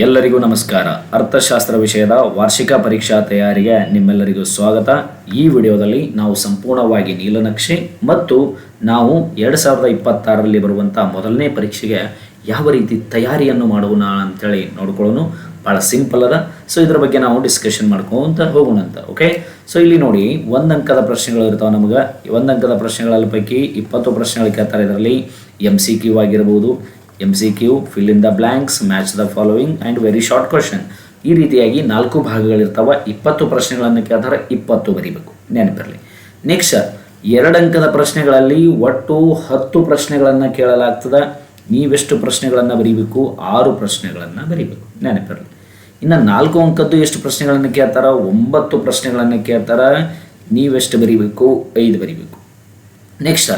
ಎಲ್ಲರಿಗೂ ನಮಸ್ಕಾರ. ಅರ್ಥಶಾಸ್ತ್ರ ವಿಷಯದ ವಾರ್ಷಿಕ ಪರೀಕ್ಷಾ ತಯಾರಿಗೆ ನಿಮ್ಮೆಲ್ಲರಿಗೂ ಸ್ವಾಗತ. ಈ ವಿಡಿಯೋದಲ್ಲಿ ನಾವು ಸಂಪೂರ್ಣವಾಗಿ ನೀಲನಕ್ಷೆ ಮತ್ತು ನಾವು ಎರಡು ಸಾವಿರದ ಇಪ್ಪತ್ತಾರರಲ್ಲಿ ಬರುವಂಥ ಮೊದಲನೇ ಪರೀಕ್ಷೆಗೆ ಯಾವ ರೀತಿ ತಯಾರಿಯನ್ನು ಮಾಡೋಣ ಅಂತೇಳಿ ನೋಡ್ಕೊಳ್ಳೋಣ. ಭಾಳ ಸಿಂಪಲ್ ಅದ. ಸೊ ಇದ್ರ ಬಗ್ಗೆ ನಾವು ಡಿಸ್ಕಷನ್ ಮಾಡ್ಕೊಂತ ಹೋಗೋಣ ಅಂತ ಓಕೆ ಸೊ ಇಲ್ಲಿ ನೋಡಿ, ಒಂದು ಅಂಕದ ಪ್ರಶ್ನೆಗಳು ಇರ್ತಾವೆ ನಮಗೆ. ಒಂದು ಅಂಕದ ಪೈಕಿ ಇಪ್ಪತ್ತು ಪ್ರಶ್ನೆಗಳು ಕೇಳ್ತಾರೆ. ಇದರಲ್ಲಿ ಎಂ ಸಿ ಕ್ಯೂ ಆಗಿರ್ಬೋದು Q fill in the blanks match the following and very short question ಈ ರೀತಿಯಾಗಿ ನಾಲ್ಕು ಭಾಗಗಳಿರ್ತಾವ, ಇಪ್ಪತ್ತು ಪ್ರಶ್ನೆಗಳನ್ನು ಕೇಳ್ತಾರೆ, ಇಪ್ಪತ್ತು ಬರೀಬೇಕು. ನೆನಪಿರಲಿ. ನೆಕ್ಸ್ಟ್ ಎರಡು ಅಂಕದ ಪ್ರಶ್ನೆಗಳಲ್ಲಿ ಒಟ್ಟು ಹತ್ತು ಪ್ರಶ್ನೆಗಳನ್ನು ಕೇಳಲಾಗ್ತದೆ. ನೀವೆಷ್ಟು ಪ್ರಶ್ನೆಗಳನ್ನು ಬರೀಬೇಕು? ಆರು ಪ್ರಶ್ನೆಗಳನ್ನು ಬರೀಬೇಕು. ನೆನಪಿರಲಿ. ಇನ್ನು ನಾಲ್ಕು ಅಂಕದ್ದು ಎಷ್ಟು ಪ್ರಶ್ನೆಗಳನ್ನು ಕೇಳ್ತಾರ? ಒಂಬತ್ತು ಪ್ರಶ್ನೆಗಳನ್ನು ಕೇಳ್ತಾರ. ನೀವೆಷ್ಟು ಬರೀಬೇಕು? ಐದು ಬರೀಬೇಕು. ನೆಕ್ಸ್ಟ್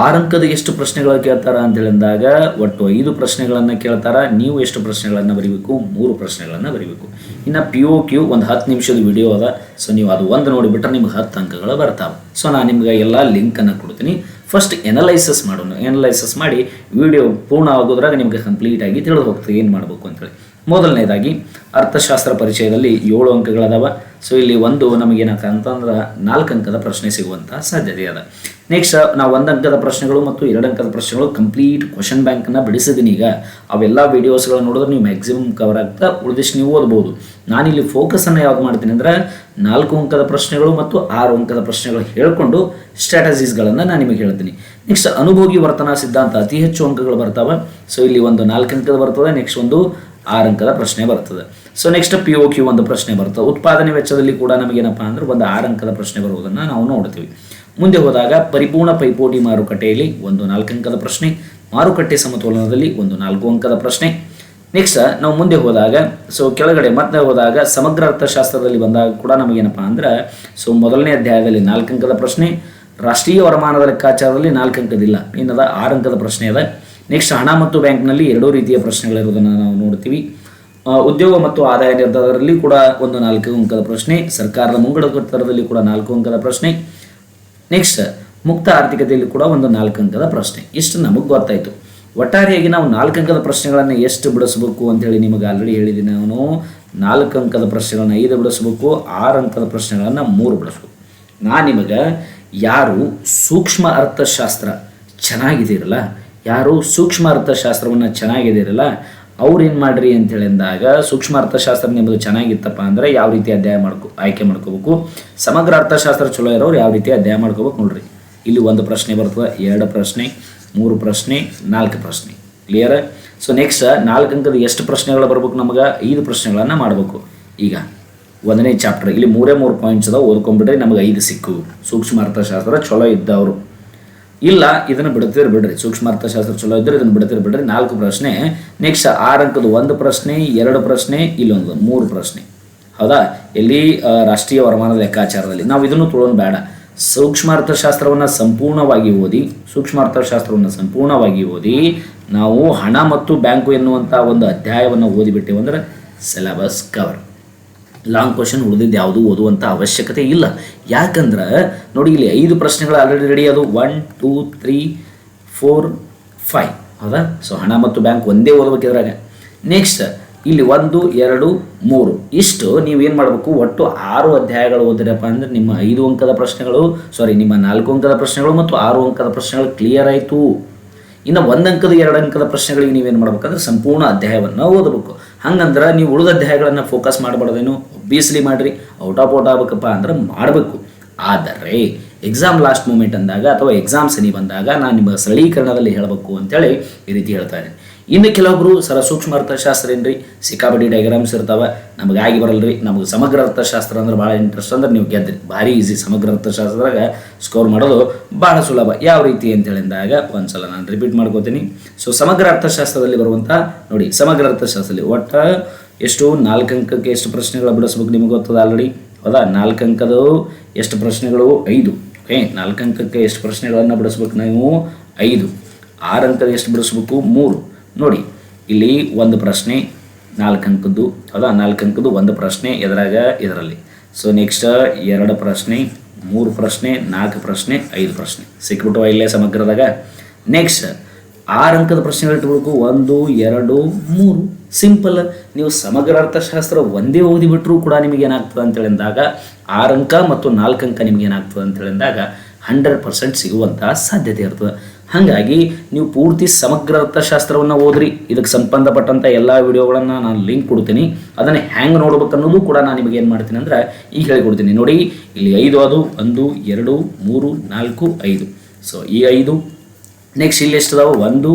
ಆರು ಅಂಕದ ಎಷ್ಟು ಪ್ರಶ್ನೆಗಳು ಕೇಳ್ತಾರ ಅಂತ ಹೇಳಿದಾಗ ಒಟ್ಟು ಐದು ಪ್ರಶ್ನೆಗಳನ್ನು ಕೇಳ್ತಾರ, ನೀವು ಎಷ್ಟು ಪ್ರಶ್ನೆಗಳನ್ನು ಬರೀಬೇಕು? ಮೂರು ಪ್ರಶ್ನೆಗಳನ್ನು ಬರೀಬೇಕು. ಇನ್ನು ಪಿ ಒ ಕ್ಯೂ ಒಂದು ಹತ್ತು ನಿಮಿಷದ ವಿಡಿಯೋ ಅದ ಸೊ ನೀವು ಅದು ಒಂದು ನೋಡಿಬಿಟ್ರೆ ನಿಮ್ಗೆ ಹತ್ತು ಅಂಕಗಳು ಬರ್ತಾವೆ. ಸೊ ನಾನು ನಿಮ್ಗೆ ಎಲ್ಲ ಲಿಂಕನ್ನು ಕೊಡ್ತೀನಿ. ಫಸ್ಟ್ ಎನಲೈಸಸ್ ಮಾಡೋಣ. ಎನಲೈಸಸ್ ಮಾಡಿ ವಿಡಿಯೋ ಪೂರ್ಣ ಆಗೋದ್ರಾಗ ನಿಮಗೆ ಕಂಪ್ಲೀಟಾಗಿ ತಿಳಿದು ಹೋಗ್ತದೆ ಏನು ಮಾಡಬೇಕು ಅಂತೇಳಿ ಮೊದಲನೇದಾಗಿ ಅರ್ಥಶಾಸ್ತ್ರ ಪರಿಚಯದಲ್ಲಿ ಏಳು ಅಂಕಗಳದಾವ. ಸೊ ಇಲ್ಲಿ ಒಂದು ನಮಗೇನಕ್ಕ ಅಂತಂದ್ರೆ ನಾಲ್ಕು ಅಂಕದ ಪ್ರಶ್ನೆ ಸಿಗುವಂಥ ಸಾಧ್ಯತೆ ಅದ. ನೆಕ್ಸ್ಟ್ ನಾವು ಒಂದು ಅಂಕದ ಪ್ರಶ್ನೆಗಳು ಮತ್ತು ಎರಡು ಅಂಕದ ಪ್ರಶ್ನೆಗಳು ಕಂಪ್ಲೀಟ್ ಕ್ವಶನ್ ಬ್ಯಾಂಕನ್ನು ಬಿಡಿಸಿದ್ದೀನಿ ಈಗ. ಅವೆಲ್ಲ ವೀಡಿಯೋಸ್ಗಳನ್ನು ನೋಡಿದ್ರೆ ನೀವು ಮ್ಯಾಕ್ಸಿಮಮ್ ಕವರ್ ಆಗ್ತಾ ಉಳಿದಿಷ್ಟು ನೀವು ಓದ್ಬೋದು. ನಾನಿಲ್ಲಿ ಫೋಕಸನ್ನು ಯಾವ್ದು ಮಾಡ್ತೀನಿ ಅಂದ್ರೆ ನಾಲ್ಕು ಅಂಕದ ಪ್ರಶ್ನೆಗಳು ಮತ್ತು ಆರು ಅಂಕದ ಪ್ರಶ್ನೆಗಳು ಹೇಳಿಕೊಂಡು ಸ್ಟ್ರಾಟಜೀಸ್ಗಳನ್ನು ನಾನು ನಿಮಗೆ ಹೇಳ್ತೀನಿ. ನೆಕ್ಸ್ಟ್ ಅನುಭೋಗಿ ವರ್ತನಾ ಸಿದ್ಧಾಂತ ಅತಿ ಹೆಚ್ಚು ಅಂಕಗಳು ಬರ್ತಾವೆ. ಸೊ ಇಲ್ಲಿ ಒಂದು ನಾಲ್ಕು ಅಂಕದ ಬರ್ತದೆ ನೆಕ್ಸ್ಟ್ ಒಂದು ಆರು ಅಂಕದ ಪ್ರಶ್ನೆ ಬರ್ತದೆ. So next P O Q ಒಂದು ಪ್ರಶ್ನೆ ಬರ್ತದೆ. ಉತ್ಪಾದನೆ ವೆಚ್ಚದಲ್ಲಿ ಕೂಡ ನಮಗೇನಪ್ಪ ಅಂದ್ರೆ ಒಂದು ಆರು ಅಂಕದ ಪ್ರಶ್ನೆ ಬರುವುದನ್ನು ನಾವು ನೋಡ್ತೀವಿ. ಮುಂದೆ ಹೋದಾಗ ಪರಿಪೂರ್ಣ ಪೈಪೋಟಿ ಮಾರುಕಟ್ಟೆಯಲ್ಲಿ ಒಂದು ನಾಲ್ಕು ಅಂಕದ ಪ್ರಶ್ನೆ, ಮಾರುಕಟ್ಟೆ ಸಮತೋಲನದಲ್ಲಿ ಒಂದು ನಾಲ್ಕು ಅಂಕದ ಪ್ರಶ್ನೆ. ನೆಕ್ಸ್ಟ್ ನಾವು ಮುಂದೆ ಹೋದಾಗ ಸೊ ಕೆಳಗಡೆ ಮತ್ತೆ ಹೋದಾಗ ಸಮಗ್ರ ಅರ್ಥಶಾಸ್ತ್ರದಲ್ಲಿ ಬಂದಾಗ ಕೂಡ ನಮಗೇನಪ್ಪ ಅಂದ್ರೆ ಸೊ ಮೊದಲನೇ ಅಧ್ಯಾಯದಲ್ಲಿ ನಾಲ್ಕು ಅಂಕದ ಪ್ರಶ್ನೆ, ರಾಷ್ಟ್ರೀಯ ವರಮಾನದ ಲೆಕ್ಕಾಚಾರದಲ್ಲಿ ನಾಲ್ಕು ಅಂಕದಿಲ್ಲ. ಇನ್ನದ ಆರು ಅಂಕದ ಪ್ರಶ್ನೆ ಅದ. ನೆಕ್ಸ್ಟ್ ಹಣ ಮತ್ತು ಬ್ಯಾಂಕ್ನಲ್ಲಿ ಎರಡೂ ರೀತಿಯ ಪ್ರಶ್ನೆಗಳಿರುವುದನ್ನು ನಾವು ನೋಡ್ತೀವಿ. ಉದ್ಯೋಗ ಮತ್ತು ಆದಾಯ ನಿರ್ಧಾರದಲ್ಲಿ ಕೂಡ ಒಂದು ನಾಲ್ಕು ಅಂಕದ ಪ್ರಶ್ನೆ, ಸರ್ಕಾರದ ಮುಂಗಡ ಕೂಡ ನಾಲ್ಕು ಅಂಕದ ಪ್ರಶ್ನೆ. ನೆಕ್ಸ್ಟ್ ಮುಕ್ತ ಆರ್ಥಿಕತೆಯಲ್ಲಿ ಕೂಡ ಒಂದು ನಾಲ್ಕು ಅಂಕದ ಪ್ರಶ್ನೆ. ಇಷ್ಟು ನಮಗೆ ಗೊತ್ತಾಯಿತು. ಒಟ್ಟಾರೆಯಾಗಿ ನಾವು ನಾಲ್ಕು ಅಂಕದ ಪ್ರಶ್ನೆಗಳನ್ನು ಎಷ್ಟು ಬಿಡಿಸ್ಬೇಕು ಅಂತೇಳಿ ನಿಮಗೆ ಆಲ್ರೆಡಿ ಹೇಳಿದ್ದೀನಿ ನಾನು. ನಾಲ್ಕು ಅಂಕದ ಪ್ರಶ್ನೆಗಳನ್ನು ಐದು ಬಿಡಿಸ್ಬೇಕು, ಆರು ಅಂಕದ ಪ್ರಶ್ನೆಗಳನ್ನು ಮೂರು ಬಿಡಿಸ್ಬೇಕು. ನಾನು ನಿಮಗೆ ಯಾರು ಸೂಕ್ಷ್ಮ ಅರ್ಥಶಾಸ್ತ್ರ ಚೆನ್ನಾಗಿದ್ದೀರಲ್ಲ, ಯಾರು ಸೂಕ್ಷ್ಮ ಅರ್ಥಶಾಸ್ತ್ರವನ್ನು ಚೆನ್ನಾಗಿದ್ದೀರಲ್ಲ ಅವ್ರು ಏನು ಮಾಡ್ರಿ ಅಂತ ಹೇಳಿದಾಗ ಸೂಕ್ಷ್ಮ ಅರ್ಥಶಾಸ್ತ್ರ ನಿಮ್ಮದು ಚೆನ್ನಾಗಿತ್ತಪ್ಪ ಅಂದರೆ ಯಾವ ರೀತಿ ಅಧ್ಯಾಯ ಮಾಡ್ಕೊ, ಆಯ್ಕೆ ಮಾಡ್ಕೋಬೇಕು. ಸಮಗ್ರ ಅರ್ಥಶಾಸ್ತ್ರ ಚಲೋ ಇರೋರು ಯಾವ ರೀತಿ ಅಧ್ಯಾಯ ಮಾಡ್ಕೋಬೇಕು ನೋಡ್ರಿ. ಇಲ್ಲಿ ಒಂದು ಪ್ರಶ್ನೆ ಬರ್ತದೆ, ಎರಡು ಪ್ರಶ್ನೆ, ಮೂರು ಪ್ರಶ್ನೆ, ನಾಲ್ಕು ಪ್ರಶ್ನೆ. ಕ್ಲಿಯರ್ ಸೊ ನೆಕ್ಸ್ಟ್ ನಾಲ್ಕು ಅಂಕದ ಎಷ್ಟು ಪ್ರಶ್ನೆಗಳು ಬರ್ಬೇಕು ನಮಗೆ? ಐದು ಪ್ರಶ್ನೆಗಳನ್ನು ಮಾಡಬೇಕು. ಈಗ ಒಂದನೇ ಚಾಪ್ಟರ್ ಇಲ್ಲಿ ಮೂರೇ ಮೂರು ಪಾಯಿಂಟ್ಸ್ ಅದಾವೆ, ಓದ್ಕೊಂಡ್ಬಿಟ್ರೆ ನಮಗೆ ಐದು ಸಿಕ್ಕು. ಸೂಕ್ಷ್ಮ ಅರ್ಥಶಾಸ್ತ್ರ ಚಲೋ ಇದ್ದವರು. ಇಲ್ಲ, ಇದನ್ನು ಬಿಡ್ತೀರಿ ಬಿಡ್ರಿ. ಸೂಕ್ಷ್ಮ ಅರ್ಥಶಾಸ್ತ್ರ ಚಲೋ ಇದ್ರೆ ಇದನ್ನು ಬಿಡ್ತೀರಿ ಬಿಡ್ರಿ. ನಾಲ್ಕು ಪ್ರಶ್ನೆ, ನೆಕ್ಸ್ಟ್ ಆರು ಅಂಕದ ಒಂದು ಪ್ರಶ್ನೆ, ಎರಡು ಪ್ರಶ್ನೆ, ಇಲ್ಲೊಂದು ಮೂರು ಪ್ರಶ್ನೆ. ಹೌದಾ? ಎಲ್ಲಿ ರಾಷ್ಟ್ರೀಯ ವರಮಾನದ ಲೆಕ್ಕಾಚಾರದಲ್ಲಿ. ನಾವು ಇದನ್ನು ತೊಳೋದು ಬೇಡ. ಸೂಕ್ಷ್ಮ ಅರ್ಥಶಾಸ್ತ್ರವನ್ನು ಸಂಪೂರ್ಣವಾಗಿ ಓದಿ ಸೂಕ್ಷ್ಮ ಅರ್ಥಶಾಸ್ತ್ರವನ್ನು ಸಂಪೂರ್ಣವಾಗಿ ಓದಿ, ನಾವು ಹಣ ಮತ್ತು ಬ್ಯಾಂಕು ಎನ್ನುವಂಥ ಒಂದು ಅಧ್ಯಾಯವನ್ನು ಓದಿಬಿಟ್ಟೆವು ಅಂದರೆ ಸಿಲೆಬಸ್ ಕವರ್. ಲಾಂಗ್ ಕ್ವಶನ್ ಉಳಿದಿದ್ದು ಯಾವುದು ಓದುವಂಥ ಅವಶ್ಯಕತೆ ಇಲ್ಲ. ಯಾಕಂದ್ರೆ, ನೋಡಿ ಇಲ್ಲಿ ಐದು ಪ್ರಶ್ನೆಗಳು ಆಲ್ರೆಡಿ ರೆಡಿ ಅದು. One two three four five ಹೌದಾ? ಸೊ ಹಣ ಮತ್ತು ಬ್ಯಾಂಕ್ ಒಂದೇ ಓದಬೇಕಿದ್ರಾಗ ನೆಕ್ಸ್ಟ್ ಇಲ್ಲಿ ಒಂದು, ಎರಡು, ಮೂರು. ಇಷ್ಟು ನೀವೇನು ಮಾಡಬೇಕು? ಒಟ್ಟು ಆರು ಅಧ್ಯಾಯಗಳು ಓದಿರಪ್ಪ ಅಂದ್ರೆ ನಿಮ್ಮ ಐದು ಅಂಕದ ಪ್ರಶ್ನೆಗಳು ಸಾರಿ ನಿಮ್ಮ ನಾಲ್ಕು ಅಂಕದ ಪ್ರಶ್ನೆಗಳು ಮತ್ತು ಆರು ಅಂಕದ ಪ್ರಶ್ನೆಗಳು ಕ್ಲಿಯರ್ ಆಯಿತು. ಇನ್ನು ಒಂದು ಅಂಕದ ಎರಡು ಅಂಕದ ಪ್ರಶ್ನೆಗಳಿಗೆ ನೀವೇನು ಮಾಡಬೇಕಂದ್ರೆ ಸಂಪೂರ್ಣ ಅಧ್ಯಾಯವನ್ನು ಓದಬೇಕು. ಹಂಗಂದ್ರೆ ನೀವು ಉಳಿದ ಅಧ್ಯಾಯಗಳನ್ನು ಫೋಕಸ್ ಮಾಡಬಾರ್ದೇನು? ಒಬ್ಬಿಯಸ್ಲಿ ಮಾಡಿರಿ. ಔಟ್ ಆಫ್ ಔಟ್ ಆಗ್ಬೇಕಪ್ಪ ಅಂದ್ರೆ ಮಾಡಬೇಕು. ಆದರೆ ಎಕ್ಸಾಮ್ ಲಾಸ್ಟ್ ಮೂಮೆಂಟ್ ಅಂದಾಗ ಅಥವಾ ಎಕ್ಸಾಮ್ ಸನಿ ಬಂದಾಗ ನಾನು ನಿಮ್ಮ ಸರಳೀಕರಣದಲ್ಲಿ ಹೇಳಬೇಕು ಅಂತೇಳಿ ಈ ರೀತಿ ಹೇಳ್ತಾ ಇದ್ದೀನಿ. ಇನ್ನು ಕೆಲವೊಬ್ಬರು ಸರ ಸೂಕ್ಷ್ಮ ಅರ್ಥಶಾಸ್ತ್ರ ಏನ್ರಿ? ಸಿಕ್ಕಾಪಟ್ಟಿ ಡೈಗ್ರಾಮ್ಸ್ ಇರ್ತಾವೆ. ನಮಗೆ ಆಗಿ ಬರಲ್ರಿ. ನಮಗೆ ಸಮಗ್ರ ಅರ್ಥಶಾಸ್ತ್ರ ಅಂದ್ರೆ ಭಾಳ ಇಂಟ್ರೆಸ್ಟ್ ಅಂದ್ರೆ ನೀವು ಗೆದ್ರಿ ಭಾರಿ ಈಸಿ ಸಮಗ್ರ ಅರ್ಥಶಾಸ್ತ್ರದಾಗ ಸ್ಕೋರ್ ಮಾಡೋದು ಭಾಳ ಸುಲಭ. ಯಾವ ರೀತಿ ಅಂತ ಹೇಳಿದಾಗ ಒಂದ್ಸಲ ನಾನು ರಿಪೀಟ್ ಮಾಡ್ಕೋತೀನಿ. ಸೊ ಸಮಗ್ರ ಅರ್ಥಶಾಸ್ತ್ರದಲ್ಲಿ ಬರುವಂಥ, ನೋಡಿ, ಸಮಗ್ರ ಅರ್ಥಶಾಸ್ತ್ರದಲ್ಲಿ ಒಟ್ಟ ಎಷ್ಟು ನಾಲ್ಕು ಅಂಕಕ್ಕೆ ಎಷ್ಟು ಪ್ರಶ್ನೆಗಳು ಬಿಡಿಸ್ಬೇಕು ನಿಮಗೆ ಗೊತ್ತದ ಆಲ್ರೆಡಿ ಹೌದಾ? ನಾಲ್ಕು ಅಂಕದ ಎಷ್ಟು ಪ್ರಶ್ನೆಗಳು? ಐದು. ಓಕೆ ನಾಲ್ಕು ಅಂಕಕ್ಕೆ ಎಷ್ಟು ಪ್ರಶ್ನೆಗಳನ್ನು ಬಿಡಿಸ್ಬೇಕು ನೀವು? ಐದು. ಆರು ಅಂಕದ ಎಷ್ಟು ಬಿಡಿಸ್ಬೇಕು? ಮೂರು. ನೋಡಿ, ಇಲ್ಲಿ ಒಂದು ಪ್ರಶ್ನೆ, ನಾಲ್ಕು ಅಂಕದ್ದು, ಹೌದಾ? ನಾಲ್ಕು ಅಂಕದ್ದು ಒಂದು ಪ್ರಶ್ನೆ ಎದುರಾಗ ಇದರಲ್ಲಿ. ಸೊ ನೆಕ್ಸ್ಟ್ ಎರಡು ಪ್ರಶ್ನೆ, ಮೂರು ಪ್ರಶ್ನೆ, ನಾಲ್ಕು ಪ್ರಶ್ನೆ, ಐದು ಪ್ರಶ್ನೆ. ಸಿಕ್ಬಿಟ್ಟು ಇಲ್ಲೇ ಸಮಗ್ರದಾಗ. ನೆಕ್ಸ್ಟ್ ಆರು ಅಂಕದ ಪ್ರಶ್ನೆಗಳು ಇಟ್ಬೇಕು ಒಂದು, ಎರಡು, ಮೂರು. ಸಿಂಪಲ್ ನೀವು ಸಮಗ್ರ ಅರ್ಥಶಾಸ್ತ್ರ ಒಂದೇ ಓದಿಬಿಟ್ರೂ ಕೂಡ ನಿಮಗೆ ಏನಾಗ್ತದೆ ಅಂತ ಹೇಳಿದಾಗ, ಆರು ಅಂಕ ಮತ್ತು ನಾಲ್ಕು ಅಂಕ ನಿಮ್ಗೆ ಏನಾಗ್ತದೆ ಅಂತ ಹೇಳಿದಾಗ ಹಂಡ್ರೆಡ್ ಪರ್ಸೆಂಟ್ ಸಿಗುವಂತಹ ಸಾಧ್ಯತೆ ಇರ್ತದೆ. ಹಾಗಾಗಿ ನೀವು ಪೂರ್ತಿ ಸಮಗ್ರ ಅರ್ಥಶಾಸ್ತ್ರವನ್ನು ಓದ್ರಿ. ಇದಕ್ಕೆ ಸಂಬಂಧಪಟ್ಟಂಥ ಎಲ್ಲ ವಿಡಿಯೋಗಳನ್ನು ನಾನು ಲಿಂಕ್ ಕೊಡ್ತೀನಿ. ಅದನ್ನು ಹ್ಯಾಂಗ್ ನೋಡ್ಬೇಕು ಅನ್ನೋದು ಕೂಡ ನಾನು ನಿಮಗೆ ಏನು ಮಾಡ್ತೀನಿ ಅಂದ್ರೆ ಈಗ ಹೇಳಿಕೊಡ್ತೀನಿ. ನೋಡಿ, ಇಲ್ಲಿ ಐದು ಅದು, ಒಂದು, ಎರಡು, ಮೂರು, ನಾಲ್ಕು, ಐದು. ಸೊ ಈ ಐದು ನೆಕ್ಸ್ಟ್ ಇಲ್ಲಿ ಎಷ್ಟು ಅದಾವ? ಒಂದು,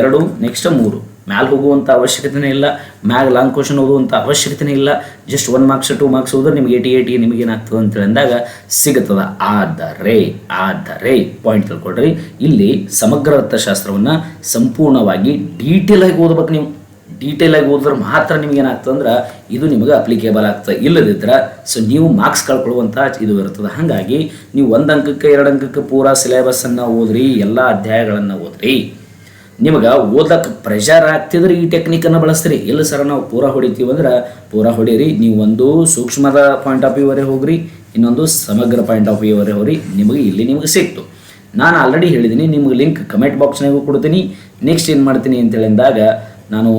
ಎರಡು ನೆಕ್ಸ್ಟ್ ಮೂರು. ಮ್ಯಾಲೆ ಹೋಗುವಂಥ ಅವಶ್ಯಕತೆನೇ ಇಲ್ಲ, ಮ್ಯಾಗ ಲಾಂಗ್ ಕ್ವಶನ್ ಓದುವಂಥ ಅವಶ್ಯಕತೆನೇ ಇಲ್ಲ just one marks two marks ಹೋದ್ರೆ ನಿಮಗೆ ಏಟಿ ಏಟಿ ನಿಮಗೆ ಏನಾಗ್ತದೆ ಅಂತ ಅಂದಾಗ ಸಿಗುತ್ತದ. ಆದರೆ ಆದರೆ ಪಾಯಿಂಟ್ ತಿಳ್ಕೊಡ್ರಿ ಇಲ್ಲಿ ಸಮಗ್ರ ಅರ್ಥಶಾಸ್ತ್ರವನ್ನು ಸಂಪೂರ್ಣವಾಗಿ ಡೀಟೇಲ್ ಆಗಿ ಓದ್ಬೇಕು ನೀವು. ಡೀಟೇಲ್ ಆಗಿ ಓದಿದ್ರೆ ಮಾತ್ರ ನಿಮ್ಗೆ ಏನಾಗ್ತದೆ ಅಂದ್ರೆ ಇದು ನಿಮಗೆ ಅಪ್ಲಿಕೇಬಲ್ ಆಗ್ತದೆ. ಇಲ್ಲದಿದ್ರೆ ಸೊ ನೀವು ಮಾರ್ಕ್ಸ್ ಕಳ್ಕೊಳ್ಳುವಂಥ ಇದು ಇರ್ತದೆ. ಹಾಗಾಗಿ, ನೀವು ಒಂದು ಅಂಕಕ್ಕೆ, ಎರಡು ಅಂಕಕ್ಕೆ ಪೂರಾ ಸಿಲೆಬಸ್ಸನ್ನು ಓದ್ರಿ, ಎಲ್ಲ ಅಧ್ಯಾಯಗಳನ್ನು ಓದ್ರಿ. ನಿಮಗೆ ಓದಕ್ಕೆ ಪ್ರೆಷರ್ ಆಗ್ತಿದ್ರೆ ಈ ಟೆಕ್ನಿಕನ್ನು ಬಳಸ್ತೀರಿ. ಇಲ್ಲ ಸರ್ ನಾವು ಪೂರ ಹೊಡಿತೀವಿ ಅಂದ್ರೆ ಪೂರ ಹೊಡೀರಿ. ನೀವು ಒಂದು ಸೂಕ್ಷ್ಮದ ಪಾಯಿಂಟ್ ಆಫ್ ವ್ಯೂವರೆ ಹೋಗ್ರಿ, ಇನ್ನೊಂದು ಸಮಗ್ರ ಪಾಯಿಂಟ್ ಆಫ್ ವ್ಯೂವರೆ ಹೋಗ್ರಿ. ನಿಮಗೆ ಇಲ್ಲಿ ನಿಮಗೆ ಸಿಕ್ತು. ನಾನು ಆಲ್ರೆಡಿ ಹೇಳಿದ್ದೀನಿ ನಿಮಗೆ ಲಿಂಕ್ ಕಮೆಂಟ್ ಬಾಕ್ಸ್ನಾಗೂ ಕೊಡ್ತೀನಿ. ನೆಕ್ಸ್ಟ್ ಏನು ಮಾಡ್ತೀನಿ ಅಂತೇಳಿದಾಗ ನಾನು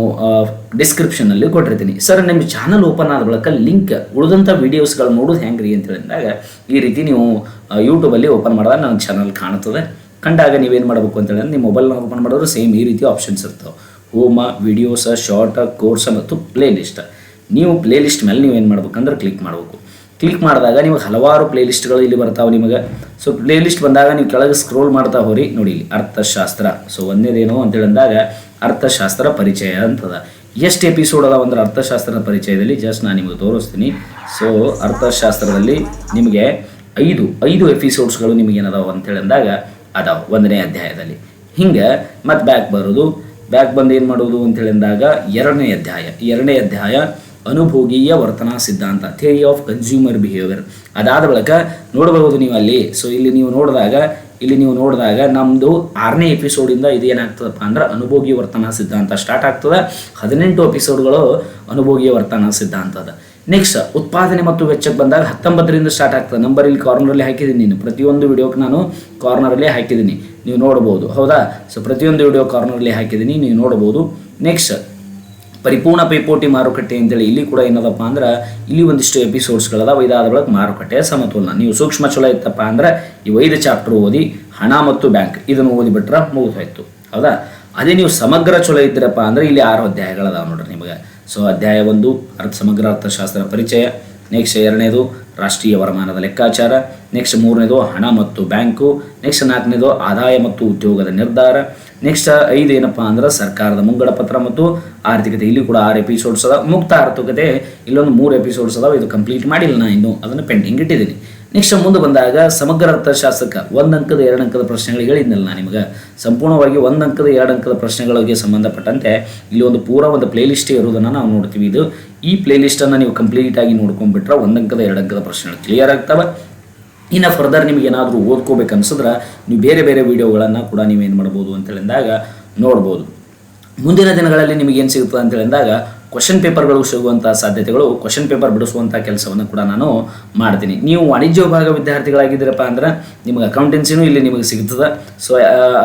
ಡಿಸ್ಕ್ರಿಪ್ಷನಲ್ಲಿ ಕೊಟ್ಟಿರ್ತೀನಿ. ಸರ್ ನಿಮ್ಮ ಚಾನಲ್ ಓಪನ್ ಆದ ಬಳಿಕ ಲಿಂಕ್ ಉಳಿದಂಥ ವೀಡಿಯೋಸ್ಗಳು ನೋಡೋದು ಹೆಂಗೆ ರೀ ಅಂತ ಹೇಳಿದಾಗ, ಈ ರೀತಿ ನೀವು ಯೂಟ್ಯೂಬಲ್ಲಿ ಓಪನ್ ಮಾಡಿದಾಗ ನನ್ನ ಚಾನಲ್ ಕಾಣ್ತದೆ. ಕಂಡಾಗ ನೀವೇನು ಮಾಡಬೇಕು ಅಂತ ಹೇಳಿದ್ರೆ ನಿಮ್ಮ ಮೊಬೈಲ್ನ ಓಪನ್ ಮಾಡಿದ್ರೆ ಸೇಮ್ ಈ ರೀತಿ ಆಪ್ಷನ್ಸ್ ಇರ್ತವೆ. ಹೋಮ ವಿಡಿಯೋಸ ಶಾರ್ಟ ಕೋರ್ಸ ಮತ್ತು ಪ್ಲೇ ಲಿಸ್ಟ್ ನೀವು ಪ್ಲೇ ಲಿಸ್ಟ್ ಮೇಲೆ ನೀವು ಏನು ಮಾಡ್ಬೇಕಂದ್ರೆ ಕ್ಲಿಕ್ ಮಾಡಬೇಕು. ಕ್ಲಿಕ್ ಮಾಡಿದಾಗ ನಿಮಗೆ ಹಲವಾರು ಪ್ಲೇ ಲಿಸ್ಟ್ಗಳು ಇಲ್ಲಿ ಬರ್ತಾವೆ ನಿಮಗೆ. ಸೊ ಪ್ಲೇ ಲಿಸ್ಟ್ ಬಂದಾಗ ನೀವು ಕೆಳಗೆ ಸ್ಕ್ರೋಲ್ ಮಾಡ್ತಾ ಹೋರಿ. ನೋಡಿ ಅರ್ಥಶಾಸ್ತ್ರ. ಸೊ ಒಂದೇದೇನು ಅಂತ ಹೇಳಿದಾಗ ಅರ್ಥಶಾಸ್ತ್ರ ಪರಿಚಯ ಅಂತದ. ಎಷ್ಟು ಎಪಿಸೋಡ್ ಅದಾವ ಅಂದ್ರೆ ಅರ್ಥಶಾಸ್ತ್ರದ ಪರಿಚಯದಲ್ಲಿ ಜಸ್ಟ್ ನಾನು ನಿಮಗೆ ತೋರಿಸ್ತೀನಿ. ಸೊ ಅರ್ಥಶಾಸ್ತ್ರದಲ್ಲಿ ನಿಮಗೆ ಐದು ಐದು ಎಪಿಸೋಡ್ಸ್ಗಳು ನಿಮಗೇನದಾವ ಅಂತ ಹೇಳಿದಾಗ ಅದಾವ, ಒಂದನೇ ಅಧ್ಯಾಯದಲ್ಲಿ. ಹಿಂಗೆ ಮತ್ತೆ ಬ್ಯಾಕ್ ಬರೋದು. ಬ್ಯಾಕ್ ಬಂದು ಏನು ಮಾಡೋದು ಅಂತ ಹೇಳಿದಾಗ ಎರಡನೇ ಅಧ್ಯಾಯ. ಎರಡನೇ ಅಧ್ಯಾಯ ಅನುಭೋಗೀಯ ವರ್ತನಾ ಸಿದ್ಧಾಂತ ಥಿಯರಿ ಆಫ್ ಕನ್ಸ್ಯೂಮರ್ ಬಿಹೇವಿಯರ್ ಅದಾದ ಬಳಿಕ ನೋಡಬಹುದು ನೀವು ಅಲ್ಲಿ. ಸೊ ಇಲ್ಲಿ ನೀವು ನೋಡಿದಾಗ, ಇಲ್ಲಿ ನೀವು ನೋಡಿದಾಗ ನಮ್ಮದು ಆರನೇ ಎಪಿಸೋಡಿಂದ ಇದು ಏನಾಗ್ತದಪ್ಪ ಅಂದ್ರೆ ಅನುಭೋಗಿ ವರ್ತನಾ ಸಿದ್ಧಾಂತ ಸ್ಟಾರ್ಟ್ ಆಗ್ತದೆ. ಹದಿನೆಂಟು ಎಪಿಸೋಡ್ಗಳು ಅನುಭೋಗಿಯ ವರ್ತನಾ ಸಿದ್ಧಾಂತ ಅದ. ನೆಕ್ಸ್ಟ್ ಉತ್ಪಾದನೆ ಮತ್ತು ವೆಚ್ಚಕ್ಕೆ ಬಂದಾಗ ಹತ್ತೊಂಬತ್ತರಿಂದ ಸ್ಟಾರ್ಟ್ ಆಗ್ತದೆ. ನಂಬರ್ ಇಲ್ಲಿ ಕಾರ್ನರಲ್ಲಿ ಹಾಕಿದ್ದೀನಿ ನೀನು. ಪ್ರತಿಯೊಂದು ವಿಡಿಯೋಕ್ಕೆ ನಾನು ಕಾರ್ನರಲ್ಲಿ ಹಾಕಿದ್ದೀನಿ. ನೀವು ನೋಡ್ಬೋದು. ಹೌದಾ? ಸೊ ಪ್ರತಿಯೊಂದು ವಿಡಿಯೋ ಕಾರ್ನರಲ್ಲಿ ಹಾಕಿದ್ದೀನಿ. ನೀವು ನೋಡ್ಬೋದು. ನೆಕ್ಸ್ಟ್ ಪರಿಪೂರ್ಣ ಪೈಪೋಟಿ ಮಾರುಕಟ್ಟೆ ಅಂತೇಳಿ ಇಲ್ಲಿ ಕೂಡ ಏನದಪ್ಪ ಅಂದ್ರೆ ಇಲ್ಲಿ ಒಂದಿಷ್ಟು ಎಪಿಸೋಡ್ಸ್ಗಳದಾವ ಇದಾದ ಬಳಿಕ ಮಾರುಕಟ್ಟೆಯ ಸಮತೋಲನ. ನೀವು ಸೂಕ್ಷ್ಮ ಚಲೋ ಇತ್ತಪ್ಪ ಅಂದ್ರೆ ಈ ಐದು ಚಾಪ್ಟರ್ ಓದಿ ಹಣ ಮತ್ತು ಬ್ಯಾಂಕ್ ಇದನ್ನು ಓದಿಬಿಟ್ರೆ ಮುಗಿದೋಯ್ತು. ಹೌದಾ? ಅದೇ ನೀವು ಸಮಗ್ರ ಚಲೋ ಇದ್ದೀರಪ್ಪ ಅಂದ್ರೆ ಇಲ್ಲಿ ಆರು ಅಧ್ಯಾಯಗಳದಾವ ನೋಡ್ರಿ ಸೊ ಅಧ್ಯಾಯ ಒಂದು ಅರ್ಥ ಸಮಗ್ರ ಅರ್ಥಶಾಸ್ತ್ರ ಪರಿಚಯ. ನೆಕ್ಸ್ಟ್ ಎರಡನೇದು, ರಾಷ್ಟ್ರೀಯ ವರಮಾನದ ಲೆಕ್ಕಾಚಾರ. ನೆಕ್ಸ್ಟ್ ಮೂರನೇದು, ಹಣ ಮತ್ತು ಬ್ಯಾಂಕು. ನೆಕ್ಸ್ಟ್ ನಾಲ್ಕನೇದು, ಆದಾಯ ಮತ್ತು ಉದ್ಯೋಗದ ನಿರ್ಧಾರ. ನೆಕ್ಸ್ಟ್ ಐದು ಏನಪ್ಪ ಅಂದ್ರೆ ಸರ್ಕಾರದ ಮುಂಗಡ ಪತ್ರ ಮತ್ತು ಆರ್ಥಿಕತೆ. ಇಲ್ಲಿ ಕೂಡ ಆರು ಎಪಿಸೋಡ್ಸ್ ಅದಾವ. ಮುಕ್ತ ಆರ್ಥಿಕತೆ. ಇಲ್ಲೊಂದು ಮೂರು ಎಪಿಸೋಡ್ಸ್ ಅದಾವ. ಇದು ಕಂಪ್ಲೀಟ್ ಮಾಡಿಲ್ಲ ನಾ ಇನ್ನು. ಅದನ್ನು ಪೆಂಡಿಂಗ್ ಇಟ್ಟಿದ್ದೀನಿ. ನೆಕ್ಸ್ಟ್ ಮುಂದೆ ಬಂದಾಗ ಸಮಗ್ರ ಅರ್ಥಶಾಸ್ತ್ರಕ ಒಂದು ಅಂಕದ ಎರಡು ಅಂಕದ ಪ್ರಶ್ನೆಗಳಿಗೆ ಹೇಳಿದ್ನಲ್ಲ ನಾನು ನಿಮಗೆ. ಸಂಪೂರ್ಣವಾಗಿ ಒಂದು ಅಂಕದ ಎರಡು ಅಂಕದ ಪ್ರಶ್ನೆಗಳಿಗೆ ಸಂಬಂಧಪಟ್ಟಂತೆ ಇಲ್ಲಿ ಒಂದು ಪೂರ ಒಂದು ಪ್ಲೇಲಿಸ್ಟ್ ಇರೋದನ್ನು ನಾವು ನೋಡ್ತೀವಿ. ಇದು ಈ ಪ್ಲೇ ಲಿಸ್ಟನ್ನು ನೀವು ಕಂಪ್ಲೀಟಾಗಿ ನೋಡ್ಕೊಂಡ್ಬಿಟ್ರೆ ಒಂದು ಅಂಕದ ಎರಡು ಅಂಕದ ಪ್ರಶ್ನೆಗಳು ಕ್ಲಿಯರ್ ಆಗ್ತವೆ. ಇನ್ನು ಫರ್ದರ್ ನಿಮಗೆ ಏನಾದರೂ ಓದ್ಕೋಬೇಕು ಅನ್ಸಿದ್ರೆ ನೀವು ಬೇರೆ ಬೇರೆ ವಿಡಿಯೋಗಳನ್ನು ಕೂಡ ನೀವೇನು ಮಾಡ್ಬೋದು ಅಂತೇಳಿದಾಗ ನೋಡ್ಬೋದು. ಮುಂದಿನ ದಿನಗಳಲ್ಲಿ ನಿಮಗೇನು ಸಿಗುತ್ತದೆ ಅಂತ ಹೇಳಿದಾಗ ಕ್ವಶನ್ ಪೇಪರ್ಗಳು ಸಿಗುವಂಥ ಸಾಧ್ಯತೆಗಳು ಕ್ವಶನ್ ಪೇಪರ್ ಬಿಡಿಸುವಂಥ ಕೆಲಸವನ್ನು ಕೂಡ ನಾನು ಮಾಡ್ತೀನಿ. ನೀವು ವಾಣಿಜ್ಯ ವಿಭಾಗ ವಿದ್ಯಾರ್ಥಿಗಳಾಗಿದ್ದೀರಪ್ಪ ಅಂದ್ರೆ ನಿಮಗೆ ಅಕೌಂಟೆನ್ಸಿನೂ ಇಲ್ಲಿ ನಿಮಗೆ ಸಿಗ್ತದೆ. ಸೊ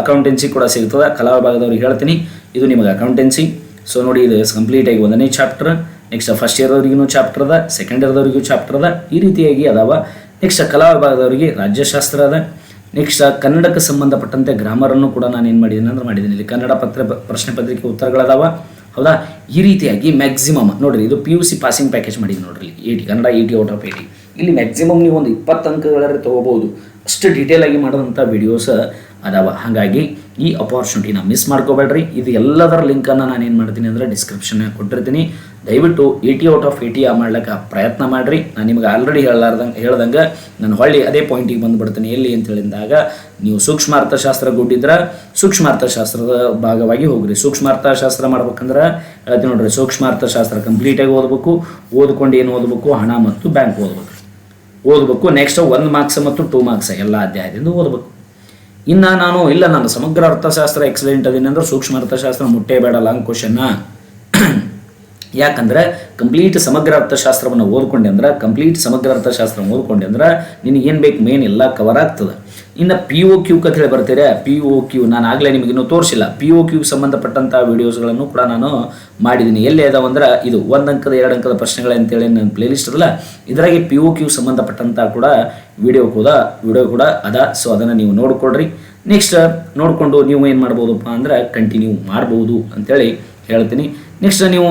ಅಕೌಂಟೆನ್ಸಿ ಕೂಡ ಸಿಗ್ತದೆ. ಕಲಾ ವಿಭಾಗದವ್ರಿಗೆ ಹೇಳ್ತೀನಿ, ಇದು ನಿಮಗೆ ಅಕೌಂಟೆನ್ಸಿ ಸೊ ನೋಡಿ, ಇದು ಕಂಪ್ಲೀಟಾಗಿ ಒಂದನೇ ಚಾಪ್ಟರ್ ನೆಕ್ಸ್ಟ್ ಫಸ್ಟ್ ಇಯರ್ದವ್ರಿಗೂ ಚಾಪ್ಟರ್ ಅದ ಸೆಕೆಂಡ್ ಇಯರ್ದವ್ರಿಗೂ ಚಾಪ್ಟರ್ ಅದ. ಈ ರೀತಿಯಾಗಿ ಅದಾವ. ನೆಕ್ಸ್ಟ್ ಕಲಾ ವಿಭಾಗದವರಿಗೆ ರಾಜ್ಯಶಾಸ್ತ್ರ ಅದ. ನೆಕ್ಸ್ಟ್ ಕನ್ನಡಕ್ಕೆ ಸಂಬಂಧಪಟ್ಟಂತೆ ಗ್ರಾಮರನ್ನು ಕೂಡ ನಾನು ಏನು ಮಾಡಿದ್ದೀನಿ ಅಂದ್ರೆ ಮಾಡಿದ್ದೀನಿ ಇಲ್ಲಿ ಕನ್ನಡ ಪತ್ರ, ಪ್ರಶ್ನೆ ಪತ್ರಿಕೆ ಉತ್ತರಗಳದಾವ. ಹೌದಾ? ಈ ರೀತಿಯಾಗಿ ಮ್ಯಾಕ್ಸಿಮಮ್ ನೋಡಿರಿ, ಇದು P U C passing package ಮಾಡಿದ್ದೀನಿ ನೋಡ್ರಿ eighty Kannada eighty out of eighty ಇಲ್ಲಿ ಮ್ಯಾಕ್ಸಿಮಮ್ ನೀವು ಒಂದು ಇಪ್ಪತ್ತು ಅಂಕಗಳಾದ್ರೆ ತೊಗೋಬೋದು. ಅಷ್ಟು ಡೀಟೇಲಾಗಿ ಮಾಡೋದಂಥ ವಿಡಿಯೋಸ್ ಅದಾವ. ಹಾಗಾಗಿ ಈ ಅಪಾರ್ಚುನಿಟಿನ ಮಿಸ್ ಮಾಡ್ಕೋಬೇಡ್ರಿ. ಇದು ಎಲ್ಲದರ ಲಿಂಕನ್ನು ನಾನು ಏನು ಮಾಡ್ತೀನಿ ಅಂದರೆ ಡಿಸ್ಕ್ರಿಪ್ಷನ್ ಕೊಟ್ಟಿರ್ತೀನಿ. ದಯವಿಟ್ಟು ಏಯ್ಟಿ ಔಟ್ ಆಫ್ ಏಯ್ಟಿ ಮಾಡ್ಲಿಕ್ಕೆ ಪ್ರಯತ್ನ ಮಾಡಿರಿ. ನಾನು ನಿಮ್ಗೆ ಆಲ್ರೆಡಿ ಹೇಳಲಾರ್ದಂಗೆ ಹೇಳ್ದಂಗೆ ನಾನು ಹೊಳ್ಳಿ ಅದೇ ಪಾಯಿಂಟಿಗೆ ಬಂದುಬಿಡ್ತೀನಿ. ಎಲ್ಲಿ ಅಂತ ಹೇಳಿದಾಗ ನೀವು ಸೂಕ್ಷ್ಮ ಅರ್ಥಶಾಸ್ತ್ರ ಗುಡ್ಡಿದ್ರೆ ಸೂಕ್ಷ್ಮ ಅರ್ಥಶಾಸ್ತ್ರದ ಭಾಗವಾಗಿ ಹೋಗ್ರಿ. ಸೂಕ್ಷ್ಮ ಅರ್ಥಶಾಸ್ತ್ರ ಮಾಡ್ಬೇಕಂದ್ರೆ ಹೇಳ್ತೀನಿ ನೋಡ್ರಿ. ಸೂಕ್ಷ್ಮ ಅರ್ಥಶಾಸ್ತ್ರ ಕಂಪ್ಲೀಟಾಗಿ ಓದಬೇಕು. ಓದ್ಕೊಂಡು ಏನು ಓದಬೇಕು? ಹಣ ಮತ್ತು ಬ್ಯಾಂಕ್ ಓದಬೇಕು. ಓದಬೇಕು. ನೆಕ್ಸ್ಟ್ ಒಂದು ಮಾರ್ಕ್ಸ್ ಮತ್ತು ಟೂ ಮಾರ್ಕ್ಸ್ ಎಲ್ಲ ಅಧ್ಯಾಯದಿಂದ ಓದಬೇಕು. ಇನ್ನು ನಾನು, ಇಲ್ಲ, ನಾನು ಸಮಗ್ರ ಅರ್ಥಶಾಸ್ತ್ರ ಎಕ್ಸಲೆಂಟ್ ಅದೀನಿ ಅಂದ್ರೆ ಸೂಕ್ಷ್ಮ ಅರ್ಥಶಾಸ್ತ್ರ ಮುಟ್ಟೇ ಬೇಡ ಲಾಂಗ್ ಕ್ವಶನ್ನ ಯಾಕಂದ್ರೆ ಕಂಪ್ಲೀಟ್ ಸಮಗ್ರ ಅರ್ಥಶಾಸ್ತ್ರವನ್ನು ಓದ್ಕೊಂಡೆ ಅಂದ್ರೆ ಕಂಪ್ಲೀಟ್ ಸಮಗ್ರ ಅರ್ಥಶಾಸ್ತ್ರ ಓದ್ಕೊಂಡೆ ಅಂದ್ರೆ ನಿನಗೇನು ಬೇಕು ಮೇನ್ ಎಲ್ಲ ಕವರ್ ಆಗ್ತದೆ. ಇನ್ನು ಪಿ ಓ ಕ್ಯೂ ಅಂತ ಹೇಳಿ ಬರ್ತೀರಾ ಪಿ ಓ ಕ್ಯೂ ನಾನು ಆಗಲೇ ನಿಮಗೆ ಇನ್ನೂ ತೋರಿಸಿಲ್ಲ. ಪಿ ಓ ಕ್ಯೂ ಸಂಬಂಧಪಟ್ಟಂಥ ವೀಡಿಯೋಸ್ಗಳನ್ನು ಕೂಡ ನಾನು ಮಾಡಿದ್ದೀನಿ. ಎಲ್ಲಿ ಅದಾವ ಅಂದ್ರೆ ಇದು ಒಂದು ಅಂಕದ, ಎರಡು ಅಂಕದ ಪ್ರಶ್ನೆಗಳು ಅಂತೇಳಿ ನನ್ನ ಪ್ಲೇಲಿಸ್ಟ್ ಅದಲ್ಲ ಇದರಾಗೆ ಪಿ ಓ ಕ್ಯೂ ಸಂಬಂಧಪಟ್ಟಂಥ ಕೂಡ ವಿಡಿಯೋ ಕೂಡ ವಿಡಿಯೋ ಕೂಡ ಅದ. ಸೊ ಅದನ್ನು ನೀವು ನೋಡಿಕೊಳ್ಳ್ರಿ ನೆಕ್ಸ್ಟ್ ನೋಡಿಕೊಂಡು ನೀವು ಏನು ಮಾಡ್ಬೋದಪ್ಪ ಅಂದ್ರೆ ಕಂಟಿನ್ಯೂ ಮಾಡ್ಬೋದು ಅಂತೇಳಿ ಹೇಳ್ತೀನಿ. ನೆಕ್ಸ್ಟ್ ನೀವು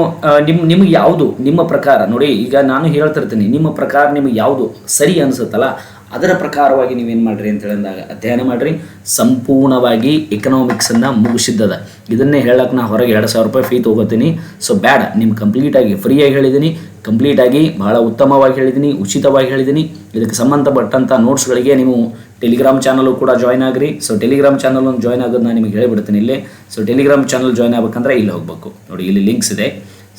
ನಿಮ್ಮ ನಿಮ್, ನಿಮಗೆ ಯಾವುದು, ನಿಮ್ಮ ಪ್ರಕಾರ, ನೋಡಿ, ಈಗ ನಾನು ಹೇಳ್ತಿರ್ತೀನಿ, ನಿಮ್ಮ ಪ್ರಕಾರ ನಿಮಗೆ ಯಾವುದು ಸರಿ ಅನಿಸುತ್ತಲ್ಲ, ಅದರ ಪ್ರಕಾರವಾಗಿ ನೀವೇನು ಮಾಡಿರಿ ಅಂತ ಹೇಳಿದಾಗ, ಅಧ್ಯಯನ ಮಾಡಿರಿ, ಸಂಪೂರ್ಣವಾಗಿ ಎಕನಾಮಿಕ್ಸನ್ನು ಮುಗಿಸಿದ್ದದ. ಇದನ್ನೇ ಹೇಳಕ್ಕೆ ನಾನು ಹೊರಗೆ ಎರಡು ಸಾವಿರ ರೂಪಾಯಿ ಫೀ ತೊಗೋತೀನಿ. ಸೊ ಬ್ಯಾಡ ನಿಮ್ಮ ಕಂಪ್ಲೀಟಾಗಿ ಫ್ರೀಯಾಗಿ ಹೇಳಿದ್ದೀನಿ ಕಂಪ್ಲೀಟಾಗಿ ಬಹಳ ಉತ್ತಮವಾಗಿ ಹೇಳಿದ್ದೀನಿ, ಉಚಿತವಾಗಿ ಹೇಳಿದ್ದೀನಿ. ಇದಕ್ಕೆ ಸಂಬಂಧಪಟ್ಟಂಥ ನೋಟ್ಸ್ಗಳಿಗೆ ನೀವು ಟೆಲಿಗ್ರಾಮ್ ಚಾನಲು ಕೂಡ ಜಾಯ್ನ್ ಆಗಿರಿ. ಸೊ ಟೆಲಿಗ್ರಾಮ್ ಚಾನಲ್ ಜಾಯ್ನ್ ಆಗೋದು ನಾನು ನಿಮಗೆ ಹೇಳಿಬಿಡ್ತೀನಿ ಇಲ್ಲಿ. ಸೊ ಟೆಲಿಗ್ರಾಮ್ ಚಾನಲ್ ಜಾಯ್ನ್ ಆಗ್ಬೇಕಂದ್ರೆ ಇಲ್ಲಿ ಹೋಗಬೇಕು. ನೋಡಿ, ಇಲ್ಲಿ ಲಿಂಕ್ಸ್ ಇದೆ.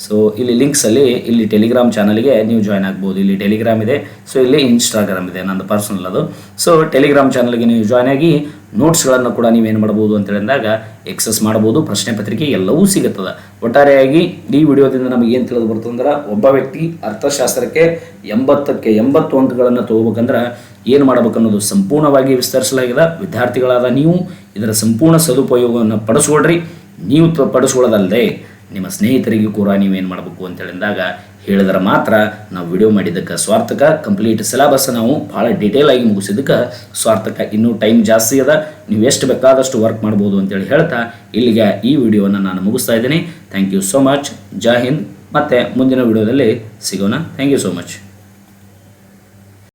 ಸೊ ಇಲ್ಲಿ ಲಿಂಕ್ಸಲ್ಲಿ ಇಲ್ಲಿ ಟೆಲಿಗ್ರಾಮ್ ಚಾನಲ್ಗೆ ನೀವು ಜಾಯ್ನ್ ಆಗ್ಬೋದು. ಇಲ್ಲಿ ಟೆಲಿಗ್ರಾಮ್ ಇದೆ. ಸೊ ಇಲ್ಲಿ ಇನ್ಸ್ಟಾಗ್ರಾಮ್ ಇದೆ ನನ್ನ ಪರ್ಸನಲ್ ಅದು. ಸೊ ಟೆಲಿಗ್ರಾಮ್ ಚಾನಲ್ಗೆ ನೀವು ಜಾಯ್ನ್ ಆಗಿ ನೋಟ್ಸ್ಗಳನ್ನು ಕೂಡ ನೀವೇನು ಮಾಡ್ಬೋದು ಅಂತ ಹೇಳಿದಾಗ ಎಕ್ಸಸ್ ಮಾಡ್ಬೋದು. ಪ್ರಶ್ನೆ ಪತ್ರಿಕೆ ಎಲ್ಲವೂ ಸಿಗುತ್ತದೆ. ಒಟ್ಟಾರೆಯಾಗಿ ಈ ವಿಡಿಯೋದಿಂದ ನಮಗೆ ಏನು ತಿಳಿದು ಬರ್ತಂದ್ರೆ ಒಬ್ಬ ವ್ಯಕ್ತಿ ಅರ್ಥಶಾಸ್ತ್ರಕ್ಕೆ ಎಂಬತ್ತಕ್ಕೆ ಎಂಬತ್ತು ಅಂಕಗಳನ್ನು ತಗೋಬೇಕಂದ್ರೆ ಏನು ಮಾಡಬೇಕು ಅನ್ನೋದು ಸಂಪೂರ್ಣವಾಗಿ ವಿಸ್ತರಿಸಲಾಗಿದೆ. ವಿದ್ಯಾರ್ಥಿಗಳಾದ ನೀವು ಇದರ ಸಂಪೂರ್ಣ ಸದುಪಯೋಗವನ್ನು ಪಡಿಸ್ಕೊಳ್ರಿ. ನೀವು ಪಡಿಸ್ಕೊಳ್ಳೋದಲ್ಲದೆ ನಿಮ್ಮ ಸ್ನೇಹಿತರಿಗೂ ಕೂಡ ನೀವೇನು ಮಾಡಬೇಕು ಅಂತ ಹೇಳಿದಾಗ ಹೇಳಿದ್ರೆ ಮಾತ್ರ ನಾವು ವಿಡಿಯೋ ಮಾಡಿದ್ದಕ್ಕೆ ಸ್ವಾರ್ಥಕ ಕಂಪ್ಲೀಟ್ ಸಿಲೆಬಸ್ ನಾವು ಭಾಳ ಡೀಟೇಲ್ ಆಗಿ ಮುಗಿಸಿದ್ದಕ್ಕೆ ಸ್ವಾರ್ಥಕ. ಇನ್ನೂ ಟೈಮ್ ಜಾಸ್ತಿ ಅದ. ನೀವು ಎಷ್ಟು ಬೇಕಾದಷ್ಟು ವರ್ಕ್ ಮಾಡ್ಬೋದು ಅಂತೇಳಿ ಹೇಳ್ತಾ ಇಲ್ಲಿಗೆ ಈ ವಿಡಿಯೋನ ನಾನು ಮುಗಿಸ್ತಾ ಇದ್ದೀನಿ. Thank you so much Jai Hind ಮತ್ತು ಮುಂದಿನ ವಿಡಿಯೋದಲ್ಲಿ ಸಿಗೋಣ. Thank you so much